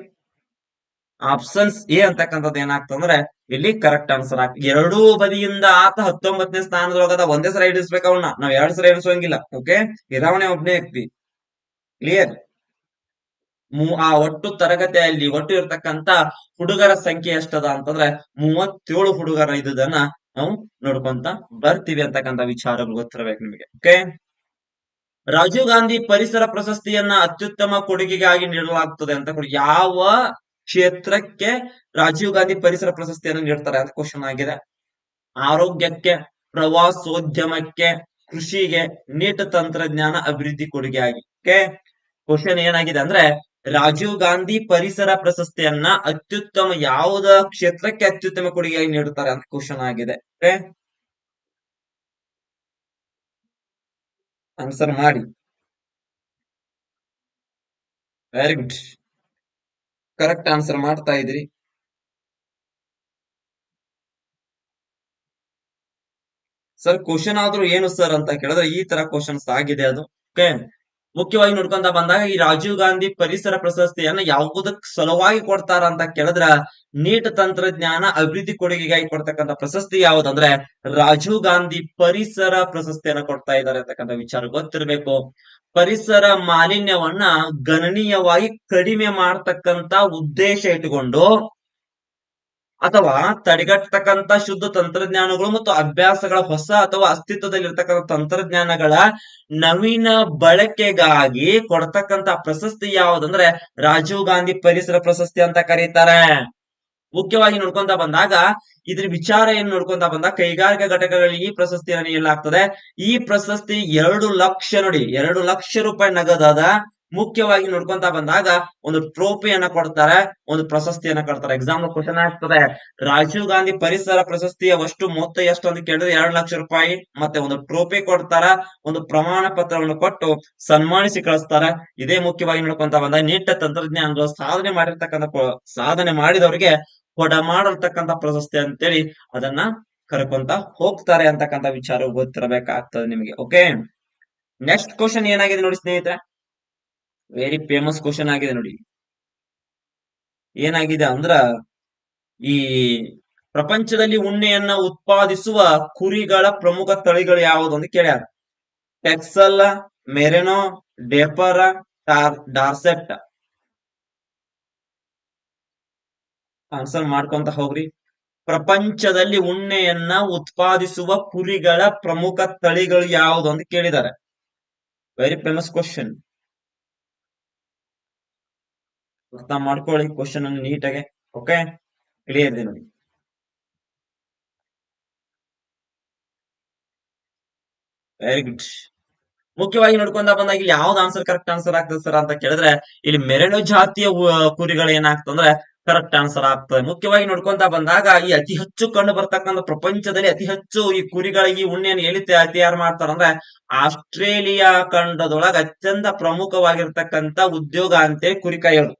ಆಪ್ಷನ್ಸ್ ಎ ಅಂತಕ್ಕಂಥದ್ದು ಏನಾಗ್ತಂದ್ರೆ ಇಲ್ಲಿ ಕರೆಕ್ಟ್ ಆನ್ಸರ್ ಆಗ್ತದೆ ಎರಡೂ ಬದಿಯಿಂದ ಆತ ಹತ್ತೊಂಬತ್ತನೇ ಸ್ಥಾನದೊಳಗದ ಒಂದೇ ಸಲ ಹಿಡಿಸ್ಬೇಕು ಅವನ್ನ. ನಾವ್ ಎರಡ್ ಸಲ ಹಿಡಿಸೋಂಗಿಲ್ಲ. ಓಕೆ ಇದಾವಣೆ ಒಬ್ಬನೇ ವ್ಯಕ್ತಿ. ಕ್ಲಿಯರ್ ಆ ಒಟ್ಟು ತರಗತಿಯಲ್ಲಿ ಒಟ್ಟು ಇರ್ತಕ್ಕಂತ ಹುಡುಗರ ಸಂಖ್ಯೆ ಎಷ್ಟದ ಅಂತಂದ್ರೆ ಮೂವತ್ತೇಳು ಹುಡುಗರ ಇದ್ದದನ್ನ ನಾವು ನೋಡ್ಕೊಂತ ಬರ್ತೀವಿ ಅಂತಕ್ಕಂಥ ವಿಚಾರಗಳು ಗೊತ್ತಿರಬೇಕು ನಿಮಗೆ. ಓಕೆ ರಾಜೀವ್ ಗಾಂಧಿ ಪರಿಸರ ಪ್ರಶಸ್ತಿಯನ್ನ ಅತ್ಯುತ್ತಮ ಕೊಡುಗೆಗಾಗಿ ನೀಡಲಾಗ್ತದೆ ಅಂತ ಯಾವ ಕ್ಷೇತ್ರಕ್ಕೆ ರಾಜೀವ್ ಗಾಂಧಿ ಪರಿಸರ ಪ್ರಶಸ್ತಿಯನ್ನು ನೀಡ್ತಾರೆ ಅಂತ ಕ್ವಶನ್ ಆಗಿದೆ. ಆರೋಗ್ಯಕ್ಕೆ, ಪ್ರವಾಸೋದ್ಯಮಕ್ಕೆ ಕೃಷಿಗೆ ನೀಟ ತಂತ್ರಜ್ಞಾನ ಅಭಿವೃದ್ಧಿ ಕೊಡುಗೆ ಆಗಿದೆ ಕ್ವಶನ್ ಏನಾಗಿದೆ ಅಂದ್ರೆ, ರಾಜೀವ್ ಗಾಂಧಿ ಪರಿಸರ ಪ್ರಶಸ್ತಿಯನ್ನ ಅತ್ಯುತ್ತಮ ಯಾವುದ ಕ್ಷೇತ್ರಕ್ಕೆ ಅತ್ಯುತ್ತಮ ಕೊಡುಗೆಯಾಗಿ ನೀಡುತ್ತಾರೆ ಅಂತ ಕ್ವಶನ್ ಆಗಿದೆ. ಆನ್ಸರ್ ಮಾಡಿ. ವೆರಿ ಗುಡ್ ಕರೆಕ್ಟ್ ಆನ್ಸರ್ ಮಾಡ್ತಾ ಇದ್ರಿ. ಸರ್ ಕ್ವಶನ್ ಆದ್ರೂ ಏನು ಸರ್ ಅಂತ ಕೇಳಿದ್ರೆ ಈ ತರ ಕ್ವಶನ್ಸ್ ಆಗಿದೆ ಅದು. ಓಕೆ ಮುಖ್ಯವಾಗಿ ನೋಡ್ಕೊಂತ ಬಂದಾಗ ಈ ರಾಜೀವ್ ಗಾಂಧಿ ಪರಿಸರ ಪ್ರಶಸ್ತಿಯನ್ನ ಯಾವುದಕ್ ಸಲುವಾಗಿ ಕೊಡ್ತಾರ ಅಂತ ಕೇಳಿದ್ರ ನೀಟ್ ತಂತ್ರಜ್ಞಾನ ಅಭಿವೃದ್ಧಿ ಕೊಡುಗೆಗಾಗಿ ಕೊಡ್ತಕ್ಕಂಥ ಪ್ರಶಸ್ತಿ ಯಾವ್ದಂದ್ರೆ ರಾಜೀವ್ ಗಾಂಧಿ ಪರಿಸರ ಪ್ರಶಸ್ತಿಯನ್ನ ಕೊಡ್ತಾ ಇದ್ದಾರೆ ಅಂತಕ್ಕಂಥ ವಿಚಾರ ಗೊತ್ತಿರಬೇಕು. ಪರಿಸರ ಮಾಲಿನ್ಯವನ್ನ ಗಣನೀಯವಾಗಿ ಕಡಿಮೆ ಮಾಡ್ತಕ್ಕಂತ ಉದ್ದೇಶ ಇಟ್ಟುಕೊಂಡು ಅಥವಾ ತಡೆಗಟ್ಟತಕ್ಕಂತ ಶುದ್ಧ ತಂತ್ರಜ್ಞಾನಗಳು ಮತ್ತು ಅಭ್ಯಾಸಗಳ ಹೊಸ ಅಥವಾ ಅಸ್ತಿತ್ವದಲ್ಲಿರ್ತಕ್ಕಂಥ ತಂತ್ರಜ್ಞಾನಗಳ ನವೀನ ಬಳಕೆಗಾಗಿ ಕೊಡ್ತಕ್ಕಂತ ಪ್ರಶಸ್ತಿ ಯಾವುದಂದ್ರೆ ರಾಜೀವ್ ಗಾಂಧಿ ಪರಿಸರ ಪ್ರಶಸ್ತಿ ಅಂತ ಕರೀತಾರೆ. ಮುಖ್ಯವಾಗಿ ನೋಡ್ಕೊಂತ ಬಂದಾಗ, ಇದ್ರ ವಿಚಾರ ಏನ್ ನೋಡ್ಕೊಂತ ಬಂದಾಗ, ಕೈಗಾರಿಕಾ ಘಟಕಗಳಿಗೆ ಈ ಪ್ರಶಸ್ತಿಯನ್ನು ನೀಡಲಾಗ್ತದೆ. ಈ ಪ್ರಶಸ್ತಿ ಎರಡು ಲಕ್ಷ ನೋಡಿ, ಎರಡು ಲಕ್ಷ ರೂಪಾಯಿ ನಗದಾದ ಮುಖ್ಯವಾಗಿ ನೋಡ್ಕೊಂತ ಬಂದಾಗ ಒಂದು ಟ್ರೋಫಿಯನ್ನ ಕೊಡ್ತಾರೆ, ಒಂದು ಪ್ರಶಸ್ತಿಯನ್ನ ಕೊಡ್ತಾರೆ. ಎಕ್ಸಾಮ್ ಕ್ವಶನ್ ಆಗ್ತದೆ. ರಾಜೀವ್ ಗಾಂಧಿ ಪರಿಸರ ಪ್ರಶಸ್ತಿಯ ಅಷ್ಟು ಮೊತ್ತ ಎಷ್ಟು ಅಂತ ಕೇಳಿದ್ರೆ ಎರಡು ಲಕ್ಷ ರೂಪಾಯಿ ಮತ್ತೆ ಒಂದು ಟ್ರೋಫಿ ಕೊಡ್ತಾರ, ಒಂದು ಪ್ರಮಾಣ ಪತ್ರವನ್ನು ಕೊಟ್ಟು ಸನ್ಮಾನಿಸಿ ಕಳಿಸ್ತಾರ. ಇದೇ ಮುಖ್ಯವಾಗಿ ನೋಡ್ಕೊಂತ ಬಂದಾಗ ನೀಟ ತಂತ್ರಜ್ಞಾನಗಳು ಸಾಧನೆ ಮಾಡಿರ್ತಕ್ಕಂಥ ಸಾಧನೆ ಮಾಡಿದವರಿಗೆ ಕೊಡ ಮಾಡಿರ್ತಕ್ಕಂಥ ಪ್ರಶಸ್ತಿ ಅಂತೇಳಿ ಅದನ್ನ ಕರ್ಕೊಂತ ಹೋಗ್ತಾರೆ ಅಂತಕ್ಕಂಥ ವಿಚಾರ ಗೊತ್ತಿರಬೇಕಾಗ್ತದೆ ನಿಮಗೆ ಓಕೆ ನೆಕ್ಸ್ಟ್ ಕ್ವಶನ್ ಏನಾಗಿದೆ ನೋಡಿ ಸ್ನೇಹಿತರೆ. ವೆರಿ ಫೇಮಸ್ ಕ್ವಶನ್ ಆಗಿದೆ ನೋಡಿ. ಏನಾಗಿದೆ ಅಂದ್ರ, ಈ ಪ್ರಪಂಚದಲ್ಲಿ ಉಣ್ಣೆಯನ್ನ ಉತ್ಪಾದಿಸುವ ಕುರಿಗಳ ಪ್ರಮುಖ ತಳಿಗಳು ಯಾವುದು ಅಂತ ಕೇಳ್ಯಾರ. ಟೆಕ್ಸಲ್ ಮೆರೆನೋ ಟಾರ್ ಡಾರ್ಸೆಟ್ ಆನ್ಸರ್ ಮಾಡ್ಕೊಂತ ಹೋಗ್ರಿ. ಪ್ರಪಂಚದಲ್ಲಿ ಉಣ್ಣೆಯನ್ನ ಉತ್ಪಾದಿಸುವ ಕುರಿಗಳ ಪ್ರಮುಖ ತಳಿಗಳು ಯಾವುದು ಅಂತ ಕೇಳಿದ್ದಾರೆ ವೆರಿ ಫೇಮಸ್ ಕ್ವಶನ್ ಅರ್ಥ ಮಾಡ್ಕೊಳ್ಳಿ ಕ್ವಶನ್ ಅನ್ನು ನೀಟಾಗೆ ಓಕೆ ಕ್ಲಿಯರ್ ಇದೆ ನೋಡಿ. ವೆರಿ ಗುಡ್ ಮುಖ್ಯವಾಗಿ ನೋಡ್ಕೊಂಡ ಬಂದಾಗ ಇಲ್ಲಿ ಯಾವ್ದು ಆನ್ಸರ್ ಕರೆಕ್ಟ್ ಆನ್ಸರ್ ಆಗ್ತದೆ ಸರ್ ಅಂತ ಕೇಳಿದ್ರೆ, ಇಲ್ಲಿ ಮೆರಳು ಜಾತಿಯ ಕುರಿಗಳು ಏನಾಗ್ತಂದ್ರೆ ಕರೆಕ್ಟ್ ಆನ್ಸರ್ ಆಗ್ತದೆ. ಮುಖ್ಯವಾಗಿ ನೋಡ್ಕೊಂತ ಬಂದಾಗ ಈ ಅತಿ ಹೆಚ್ಚು ಕಂಡು ಬರ್ತಕ್ಕಂಥ ಪ್ರಪಂಚದಲ್ಲಿ ಅತಿ ಹೆಚ್ಚು ಈ ಕುರಿಗಳಿಗೆ ಉಣ್ಣೆಯನ್ನು ಎಲ್ಲಿ ತಯಾ- ತಯಾರು ಮಾಡ್ತಾರಂದ್ರೆ ಆಸ್ಟ್ರೇಲಿಯಾ ಖಂಡದೊಳಗ ಅತ್ಯಂತ ಪ್ರಮುಖವಾಗಿರ್ತಕ್ಕಂಥ ಉದ್ಯೋಗ ಅಂತೇಳಿ ಕುರಿ ಕಾಯೋದು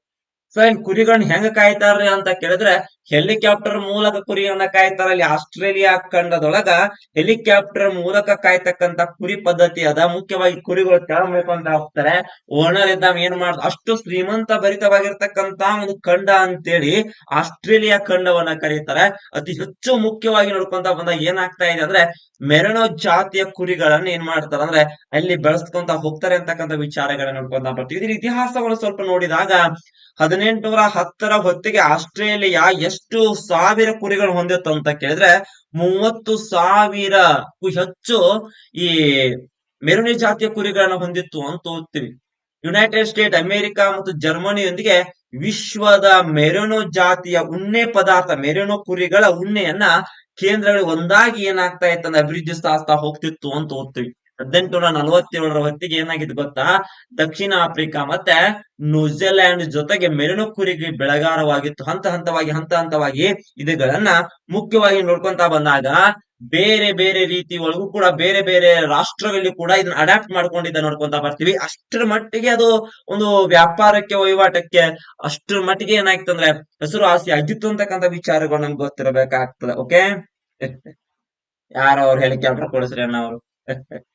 ಸೊ ಇನ್ ಕುರಿಗಳನ್ನ ಹೆಂಗ ಕಾಯ್ತಾರ್ರಿ ಅಂತ ಕೇಳಿದ್ರೆ ಹೆಲಿಕಾಪ್ಟರ್ ಮೂಲಕ ಕುರಿಯನ್ನ ಕಾಯ್ತಾರ. ಅಲ್ಲಿ ಆಸ್ಟ್ರೇಲಿಯಾ ಖಂಡದೊಳಗ ಹೆಲಿಕಾಪ್ಟರ್ ಮೂಲಕ ಕಾಯ್ತಕ್ಕಂತ ಕುರಿ ಪದ್ಧತಿ ಅದ. ಮುಖ್ಯವಾಗಿ ಕುರಿಗಳು ಕೆಳಮೇಕೊಂಡ ಹೋಗ್ತಾರೆ. ಓನರ್ ಇದ್ದ ಏನ್ ಮಾಡ್ ಅಷ್ಟು ಶ್ರೀಮಂತ ಭರಿತವಾಗಿರ್ತಕ್ಕಂತ ಒಂದು ಖಂಡ ಅಂತೇಳಿ ಆಸ್ಟ್ರೇಲಿಯಾ ಖಂಡವನ್ನ ಕರೀತಾರೆ. ಅತಿ ಹೆಚ್ಚು ಮುಖ್ಯವಾಗಿ ನೋಡ್ಕೊಂತ ಬಂದ ಏನಾಗ್ತಾ ಇದೆ ಅಂದ್ರೆ ಮೆರಣೋ ಜಾತಿಯ ಕುರಿಗಳನ್ನ ಏನ್ ಮಾಡ್ತಾರೆ ಅಂದ್ರೆ, ಅಲ್ಲಿ ಬೆಳೆಸ್ಕೊಂತ ಹೋಗ್ತಾರೆ ಅಂತಕ್ಕಂಥ ವಿಚಾರಗಳನ್ನ ನೋಡ್ಕೊಂತ ಬರ್ತೀವಿ. ಇದ್ರ ಇತಿಹಾಸವನ್ನು ಸ್ವಲ್ಪ ನೋಡಿದಾಗ ಹದಿನೆಂಟುನೂರ ಹತ್ತರ ಹೊತ್ತಿಗೆ ಆಸ್ಟ್ರೇಲಿಯಾ ಎಷ್ಟು ಸಾವಿರ ಕುರಿಗಳು ಹೊಂದಿತ್ತು ಅಂತ ಕೇಳಿದ್ರೆ ಮೂವತ್ತು ಸಾವಿರಕ್ಕೂ ಹೆಚ್ಚು ಈ ಮೆರುಣಿ ಜಾತಿಯ ಕುರಿಗಳನ್ನ ಹೊಂದಿತ್ತು ಅಂತ ಓದ್ತೀವಿ. ಯುನೈಟೆಡ್ ಸ್ಟೇಟ್ ಅಮೆರಿಕ ಮತ್ತು ಜರ್ಮನಿಯೊಂದಿಗೆ ವಿಶ್ವದ ಮೆರೆನೋ ಜಾತಿಯ ಉಣ್ಣೆ ಪದಾರ್ಥ ಮೆರೆನೋ ಕುರಿಗಳ ಉಣ್ಣೆಯನ್ನ ಕೇಂದ್ರಗಳು ಒಂದಾಗಿ ಏನಾಗ್ತಾ ಇತ್ತಂದ್ರೆ ಅಭಿವೃದ್ಧಿ ಸಾಧಿಸ್ತಾ ಹೋಗ್ತಿತ್ತು ಅಂತ ಓದ್ತೀವಿ. ಹದಿನೆಂಟುನೂರ ನಲವತ್ತೇಳರ ಹೊತ್ತಿಗೆ ಏನಾಗಿದೆ ಗೊತ್ತಾ? ದಕ್ಷಿಣ ಆಫ್ರಿಕಾ ಮತ್ತೆ ನ್ಯೂಜಿಲೆಂಡ್ ಜೊತೆಗೆ ಮೆರಳು ಕುರಿಗೆ ಬೆಳೆಗಾರವಾಗಿತ್ತು. ಹಂತ ಹಂತವಾಗಿ ಹಂತ ಹಂತವಾಗಿ ಇದುಗಳನ್ನ ಮುಖ್ಯವಾಗಿ ನೋಡ್ಕೊಂತ ಬಂದಾಗ ಬೇರೆ ಬೇರೆ ರೀತಿ ಒಳಗೂ ಕೂಡ ಬೇರೆ ಬೇರೆ ರಾಷ್ಟ್ರಗಳಲ್ಲಿ ಕೂಡ ಇದನ್ನ ಅಡಾಪ್ಟ್ ಮಾಡ್ಕೊಂಡಿದ್ದ ನೋಡ್ಕೊಂತ ಬರ್ತೀವಿ. ಅಷ್ಟರ ಮಟ್ಟಿಗೆ ಅದು ಒಂದು ವ್ಯಾಪಾರಕ್ಕೆ, ವಹಿವಾಟಕ್ಕೆ ಅಷ್ಟರ ಮಟ್ಟಿಗೆ ಏನಾಯ್ತಂದ್ರೆ ಹೆಸರು ಆಸ್ತಿ ಆಗಿತ್ತು ಅಂತಕ್ಕಂಥ ವಿಚಾರಗಳು ನಮ್ಗೆ ಗೊತ್ತಿರಬೇಕಾಗ್ತದೆ. ಓಕೆ ಯಾರು ಅವ್ರು ಹೆಲಿಕಾಪ್ಟರ್ ಕೊಡಿಸ್ರಿ ಅಣ್ಣ ಅವರು.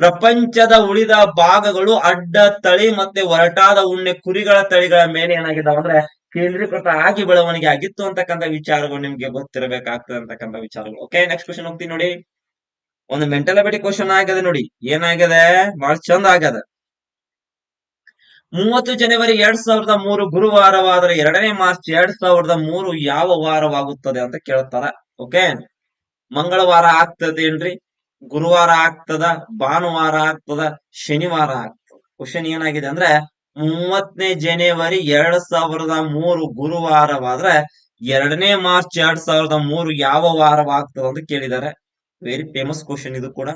ಪ್ರಪಂಚದ ಉಳಿದ ಭಾಗಗಳು ಅಡ್ಡ ತಳಿ ಮತ್ತೆ ಒರಟಾದ ಉಣ್ಣೆ ಕುರಿಗಳ ತಳಿಗಳ ಮೇಲೆ ಏನಾಗಿದಾವ ಅಂದ್ರೆ ಕೇಂದ್ರೀಕೃತ ಆಗಿ ಬೆಳವಣಿಗೆ ಆಗಿತ್ತು ಅಂತಕ್ಕಂಥ ವಿಚಾರಗಳು ನಿಮ್ಗೆ ಗೊತ್ತಿರಬೇಕಾಗ್ತದೆ ಅಂತಕ್ಕಂಥ ವಿಚಾರಗಳು. ಓಕೆ ನೆಕ್ಸ್ಟ್ ಕ್ವಶನ್ ಹೋಗ್ತೀನಿ ನೋಡಿ. ಒಂದು ಮೆಂಟಲ್ ಅಬಿಟಿ ಕ್ವಶನ್ ನೋಡಿ. ಏನಾಗಿದೆ? ಬಹಳ ಚಂದ ಆಗದ. ಮೂವತ್ತು ಜನವರಿ ಎರಡ್ ಸಾವಿರದ ಮೂರು ಗುರುವಾರವಾದ್ರೆ ಎರಡನೇ ಮಾರ್ಚ್ ಎರಡ್ ಸಾವಿರದ ಮೂರು ಯಾವ ವಾರವಾಗುತ್ತದೆ ಅಂತ ಕೇಳ್ತಾರ ಓಕೆ ಮಂಗಳವಾರ ಆಗ್ತದೇನ್ರಿ ಗುರುವಾರ ಆಗ್ತದ, ಭಾನುವಾರ ಆಗ್ತದ, ಶನಿವಾರ ಆಗ್ತದ. ಕ್ವಶನ್ ಏನಾಗಿದೆ ಅಂದ್ರೆ, ಮೂವತ್ತನೇ ಜನವರಿ ಎರಡ್ ಸಾವಿರದ ಮೂರು ಗುರುವಾರವಾದ್ರೆ ಎರಡನೇ ಮಾರ್ಚ್ ಎರಡ್ ಸಾವಿರದ ಮೂರು ಯಾವ ವಾರವಾಗ್ತದ ಅಂತ ಕೇಳಿದ್ದಾರೆ. ವೆರಿ ಫೇಮಸ್ ಕ್ವಶನ್ ಇದು ಕೂಡ.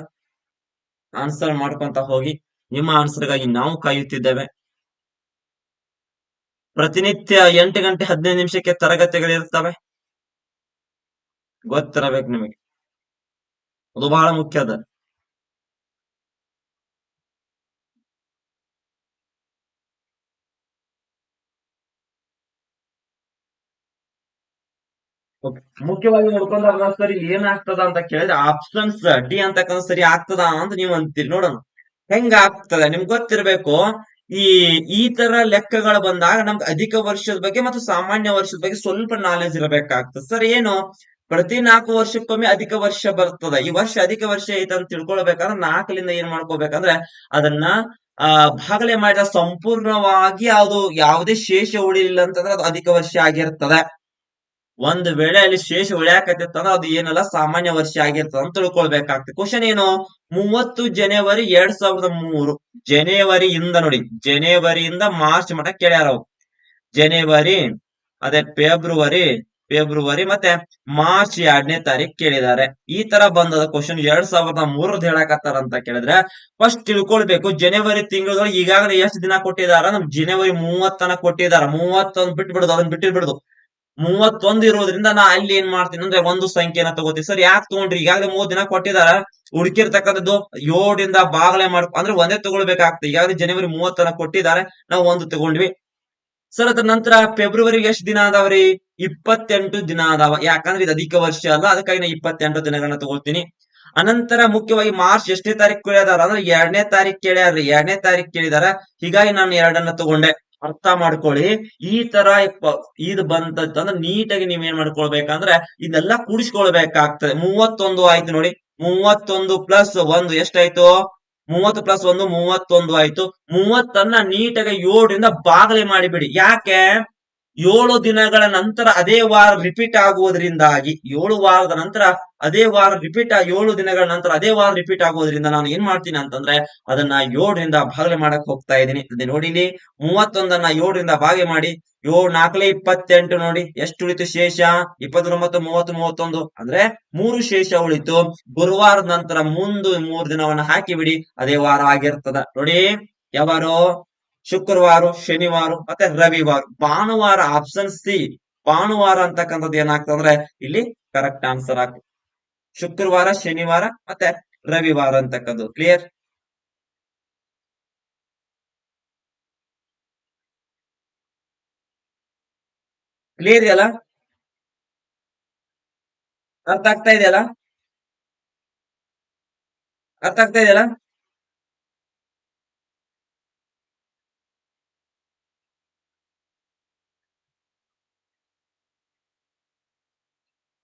ಆನ್ಸರ್ ಮಾಡ್ಕೊಂತ ಹೋಗಿ. ನಿಮ್ಮ ಆನ್ಸರ್ಗಾಗಿ ನಾವು ಕಾಯುತ್ತಿದ್ದೇವೆ. ಪ್ರತಿನಿತ್ಯ ಎಂಟು ಗಂಟೆ ಹದಿನೈದು ನಿಮಿಷಕ್ಕೆ ತರಗತಿಗಳಿರ್ತವೆ ಗೊತ್ತಿರಬೇಕು ನಿಮಗೆ. ಅದು ಬಹಳ ಮುಖ್ಯ ಅದ ಮುಖ್ಯವಾಗಿ ನೋಡ್ಕೊಂಡಾಗ ಸರಿ ಇಲ್ಲಿ ಏನಾಗ್ತದ ಅಂತ ಕೇಳಿದ್ರೆ ಆಪ್ಷನ್ಸ್ ಡಿ ಅಂತಕ್ಕಂಥ ಸರಿ ಆಗ್ತದ ಅಂತ ನೀವ್ ಅಂತೀರಿ ನೋಡೋಣ ಹೆಂಗ ಆಗ್ತದ ನಿಮ್ಗೆ ಗೊತ್ತಿರ್ಬೇಕು ಈ ಈ ತರ ಲೆಕ್ಕಗಳು ಬಂದಾಗ ನಮ್ಗೆ ಅಧಿಕ ವರ್ಷದ ಬಗ್ಗೆ ಮತ್ತು ಸಾಮಾನ್ಯ ವರ್ಷದ ಬಗ್ಗೆ ಸ್ವಲ್ಪ ನಾಲೆಜ್ ಇರಬೇಕಾಗ್ತದೆ ಸರ್ ಏನು ಪ್ರತಿ ನಾಲ್ಕು ವರ್ಷಕ್ಕೊಮ್ಮೆ ಅಧಿಕ ವರ್ಷ ಬರ್ತದ. ಈ ವರ್ಷ ಅಧಿಕ ವರ್ಷ ಐತೆ ಅಂತ ತಿಳ್ಕೊಳ್ಬೇಕಂದ್ರೆ ನಾಲ್ಕಲಿಂದ ಏನ್ ಮಾಡ್ಕೋಬೇಕಂದ್ರೆ ಅದನ್ನ, ಆ, ಭಾಗಲೆ ಮಾಡಿದ ಸಂಪೂರ್ಣವಾಗಿ ಅದು ಯಾವುದೇ ಶೇಷ ಉಳಿಲಿಲ್ಲ ಅಂತಂದ್ರೆ ಅದು ಅಧಿಕ ವರ್ಷ ಆಗಿರ್ತದೆ. ಒಂದ್ ವೇಳೆ ಅಲ್ಲಿ ಶೇಷ ಉಳಿಯಾಕತ್ತಿತ್ತಂದ್ರೆ ಅದು ಏನಲ್ಲ, ಸಾಮಾನ್ಯ ವರ್ಷ ಆಗಿರ್ತದೆ ಅಂತ ತಿಳ್ಕೊಳ್ಬೇಕಾಗ್ತದೆ. ಕ್ವಶನ್ ಏನು? ಮೂವತ್ತು ಜನವರಿ ಎರಡ್ ಸಾವಿರದ ಮೂರು. ಜನವರಿಯಿಂದ ನೋಡಿ, ಜನವರಿಯಿಂದ ಮಾರ್ಚ್ ಮಟ್ಟ ಕೇಳ್ಯಾರ ಅವು ಜನವರಿ, ಅದೇ ಫೆಬ್ರವರಿ ಫೆಬ್ರವರಿ ಮತ್ತೆ ಮಾರ್ಚ್ ಎರಡನೇ ತಾರೀಕು ಕೇಳಿದ್ದಾರೆ. ಈ ತರ ಬಂದದ ಕ್ವಶನ್ ಎರಡ್ ಸಾವಿರದ ಮೂರದ್ ಹೇಳಕತ್ತಾರ ಅಂತ ಕೇಳಿದ್ರೆ ಫಸ್ಟ್ ತಿಳ್ಕೊಳ್ಬೇಕು ಜನವರಿ ತಿಂಗಳೊಳಗೆ ಈಗಾಗಲೇ ಎಷ್ಟು ದಿನ ಕೊಟ್ಟಿದಾರ? ನಮ್ ಜನವರಿ ಮೂವತ್ತನ ಕೊಟ್ಟಿದಾರ. ಮೂವತ್ತೊಂದ್ ಬಿಟ್ಬಿಡುದು ಅದನ್ನ ಬಿಟ್ಟಿರ್ಬಿಡುದು. ಮೂವತ್ತೊಂದ್ ಇರೋದ್ರಿಂದ ನಾ ಅಲ್ಲಿ ಏನ್ ಮಾಡ್ತೀನಿ ಅಂದ್ರೆ ಒಂದು ಸಂಖ್ಯೆನ ತಗೋತೀನಿ. ಸರ್, ಯಾಕೆ ತಗೊಂಡ್ರಿ? ಈಗಾಗಲೇ ಮೂವತ್ ದಿನ ಕೊಟ್ಟಿದಾರ. ಹುಡುಕಿರ್ತಕ್ಕಂಥದ್ದು ಏಳರಿಂದ ಬಾಗಲೇ ಮಾಡ್ ಅಂದ್ರೆ ಒಂದೇ ತಗೊಳ್ಬೇಕಾಗ್ತದೆ. ಈಗಾಗಲೇ ಜನವರಿ ಮೂವತ್ತನ ಕೊಟ್ಟಿದ್ದಾರೆ. ನಾವು ಒಂದು ತಗೊಂಡ್ವಿ. ಸರ್, ಅದ್ರ ನಂತರ ಫೆಬ್ರವರಿಗೆ ಎಷ್ಟು ದಿನ ಅದಾವ್ರಿ? ಇಪ್ಪತ್ತೆಂಟು ದಿನ ಅದಾವ. ಯಾಕಂದ್ರೆ ಇದು ಅಧಿಕ ವರ್ಷ ಅಲ್ಲ, ಅದಕ್ಕಾಗಿ ನಾ ಇಪ್ಪತ್ತೆಂಟು ದಿನಗಳನ್ನ ತಗೊಳ್ತೀನಿ. ಅನಂತರ ಮುಖ್ಯವಾಗಿ ಮಾರ್ಚ್ ಎಷ್ಟನೇ ತಾರೀಕು ಕೇಳ್ಯಾರ ಅಂದ್ರೆ ಎರಡನೇ ತಾರೀಕು ಕೇಳ್ಯಾರ್ರಿ. ಎರಡನೇ ತಾರೀಕು ಕೇಳಿದಾರ. ಹೀಗಾಗಿ ನಾನು ಎರಡನ್ನ ತಗೊಂಡೆ. ಅರ್ಥ ಮಾಡ್ಕೊಳ್ಳಿ. ಈ ತರ ಇದು ಬಂತಂದ್ರೆ ನೀಟಾಗಿ ನೀವ್ ಏನ್ ಮಾಡ್ಕೊಳ್ಬೇಕಂದ್ರೆ ಇದೆಲ್ಲ ಕೂಡಿಸ್ಕೊಳ್ಬೇಕಾಗ್ತದೆ. ಮೂವತ್ತೊಂದು ಆಯ್ತು ನೋಡಿ. ಮೂವತ್ತೊಂದು ಪ್ಲಸ್ ಒಂದು ಎಷ್ಟಾಯ್ತು? ಮೂವತ್ತು ಪ್ಲಸ್ ಒಂದು, ಮೂವತ್ತೊಂದು ಆಯ್ತು. ಮೂವತ್ತನ್ನ ನೀಟಾಗಿ ಏಳರಿಂದ ಬಾಗಲೆ ಮಾಡಿಬಿಡಿ. ಯಾಕೆ? ಏಳು ದಿನಗಳ ನಂತರ ಅದೇ ವಾರ ರಿಪೀಟ್ ಆಗುವುದರಿಂದಾಗಿ, ಏಳು ವಾರದ ನಂತರ ಅದೇ ವಾರ ರಿಪೀಟ್ ಏಳು ದಿನಗಳ ನಂತರ ಅದೇ ವಾರ ರಿಪೀಟ್ ಆಗುವುದರಿಂದ ನಾನು ಏನ್ ಮಾಡ್ತೀನಿ ಅಂತಂದ್ರೆ ಅದನ್ನ ಏಳರಿಂದ ಭಾಗಲೆ ಮಾಡಕ್ ಹೋಗ್ತಾ ಇದ್ದೀನಿ. ಅದೇ ನೋಡಿ ಇಲ್ಲಿ ಮೂವತ್ತೊಂದನ್ನ ಏಳರಿಂದ ಭಾಗ ಮಾಡಿ, ಏಳು ನಾಲ್ಕಲೇ ಇಪ್ಪತ್ತೆಂಟು ನೋಡಿ ಎಷ್ಟು ಉಳಿತು ಶೇಷ? ಇಪ್ಪತ್ತೊಂಬತ್ತು, ಮೂವತ್ತು, ಮೂವತ್ತೊಂದು. ಅಂದ್ರೆ ಮೂರು ಶೇಷ ಉಳಿತು. ಗುರುವಾರದ ನಂತರ ಮುಂದೆ ಮೂರು ದಿನವನ್ನ ಹಾಕಿ ಬಿಡಿ ಅದೇ ವಾರ ಆಗಿರ್ತದ. ನೋಡಿ, ಯಾವಾರು? ಶುಕ್ರವಾರ, ಶನಿವಾರ ಮತ್ತೆ ರವಿವಾರ. ಭಾನುವಾರ ಆಪ್ಷನ್ ಸಿ, ಭಾನುವಾರ ಅಂತಕ್ಕಂಥದ್ದು ಏನಾಗ್ತದಂದ್ರೆ ಇಲ್ಲಿ ಕರೆಕ್ಟ್ ಆನ್ಸರ್ ಆಗ್ತದೆ. ಶುಕ್ರವಾರ, ಶನಿವಾರ ಮತ್ತೆ ರವಿವಾರ ಅಂತಕ್ಕದ್ದು ಕ್ಲಿಯರ್ ಕ್ಲಿಯರ್ ಇದೆಯಲ್ಲ? ಅರ್ಥ ಆಗ್ತಾ ಇದೆಯಲ್ಲ? ಅರ್ಥ ಆಗ್ತಾ ಇದೆಯಲ್ಲ?